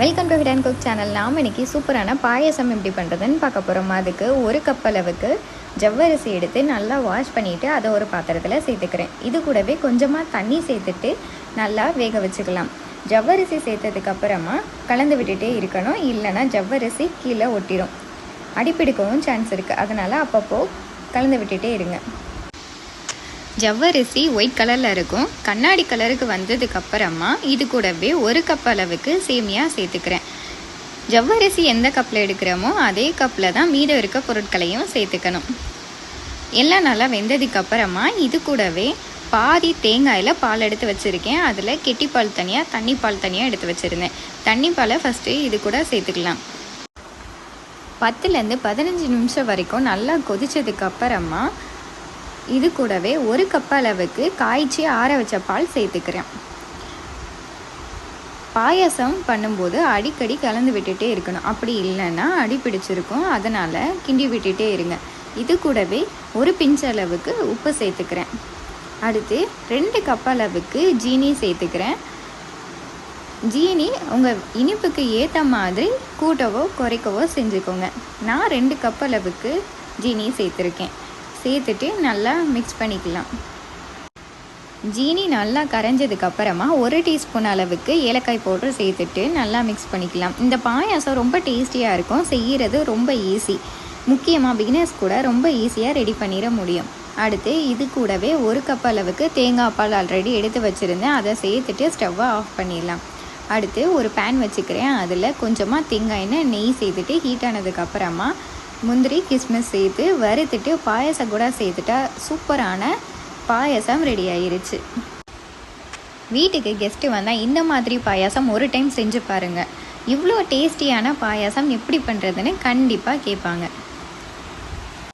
Welcome to hit and cook channel நாம் இன்றைக்கி சூப்பரான பாயசம் எப்படி பண்ணுறதுன்னு பார்க்க போகிறோம் அதுக்கு ஒரு கப் அளவுக்கு ஜவ்வரிசி எடுத்து நல்லா வாஷ் பண்ணிவிட்டு அதை ஒரு பாத்திரத்தில் சேர்த்துக்கிறேன். இது கூடவே கொஞ்சமாக தண்ணி சேர்த்துட்டு நல்லா வேக வச்சுக்கலாம். ஜவ்வரிசி சேர்த்ததுக்கு அப்புறமா கலந்து விட்டுட்டே இருக்கணும். இல்லைன்னா ஜவ்வரிசி கீழே ஒட்டிடும் அடிப்பிடிக்கவும் சான்ஸ் இருக்குது அதனால் அப்பப்போ கலந்து விட்டுட்டே இருங்க. ஜவ்வரிசி ஒயிட் கலரில் இருக்கும். கண்ணாடி கலருக்கு வந்ததுக்கப்புறமா இது கூடவே ஒரு கப் அளவுக்கு சேமியா சேர்த்துக்கிறேன். ஜவ்வரிசி எந்த கப்பில் எடுக்கிறோமோ அதே கப்பில் தான் மீதம் இருக்க பொருட்களையும் சேர்த்துக்கணும். எல்லாம் நல்லா வெந்ததுக்கப்புறமா இது கூடவே பாதி தேங்காயில் பால் எடுத்து வச்சுருக்கேன். அதில் கெட்டி பால் தனியாக தண்ணி பால் தனியாக எடுத்து வச்சுருந்தேன். தண்ணி பாலை ஃபஸ்ட்டு இது கூட சேர்த்துக்கலாம். பத்துலேருந்து பதினஞ்சு நிமிஷம் வரைக்கும் நல்லா கொதித்ததுக்கப்புறமா இது கூடவே ஒரு கப் அளவுக்கு காய்ச்சி ஆற வச்ச பால் சேர்த்துக்கிறேன். பாயசம் பண்ணும்போது அடிக்கடி கலந்து விட்டுட்டே இருக்கணும். அப்படி இல்லைன்னா அடி பிடிச்சிருக்கும். அதனால் கிண்டி விட்டுட்டே இருங்க. இது கூடவே ஒரு பிஞ்ச் அளவுக்கு உப்பு சேர்த்துக்கிறேன். அடுத்து ரெண்டு கப் அளவுக்கு ஜீனி சேர்த்துக்கிறேன். ஜீனி உங்கள் இனிப்புக்கு ஏற்ற மாதிரி கூட்டவோ குறைக்கவோ செஞ்சுக்கோங்க. நான் ரெண்டு கப் அளவுக்கு ஜீனி சேர்த்துருக்கேன். சேர்த்துட்டு நல்லா மிக்ஸ் பண்ணிக்கலாம். ஜீனி நல்லா கரைஞ்சதுக்கப்புறமா ஒரு டீஸ்பூன் அளவுக்கு ஏலக்காய் பவுடர் சேர்த்துட்டு நல்லா மிக்ஸ் பண்ணிக்கலாம். இந்த பாயாசம் ரொம்ப டேஸ்டியாக இருக்கும். செய்கிறது ரொம்ப ஈஸி முக்கியமாக பிகினர்ஸ் கூட ரொம்ப ஈஸியாக ரெடி பண்ணிட முடியும். அடுத்து இது கூடவே ஒரு கப் அளவுக்கு தேங்காய் பால் ஆல்ரெடி எடுத்து வச்சுருந்தேன். அதை சேர்த்துட்டு ஸ்டவ்வை ஆஃப் பண்ணிடலாம். அடுத்து ஒரு பேன் வச்சுக்கிறேன். அதில் கொஞ்சமாக தேங்காய் எண்ணெய் நெய் சேர்த்துட்டு ஹீட் ஆனதுக்கப்புறமா முந்திரி கிஸ்மிஸ் சேர்த்து வறுத்துட்டு பாயசம் கூட சேர்த்துட்டா சூப்பரான பாயசம் ரெடி ஆயிருச்சு. வீட்டுக்கு கெஸ்ட்டு வந்தால் இந்த மாதிரி பாயாசம் ஒரு டைம் செஞ்சு பாருங்கள் இவ்வளோ டேஸ்டியான பாயாசம் எப்படி பண்ணுறதுன்னு கண்டிப்பாக கேட்பாங்க.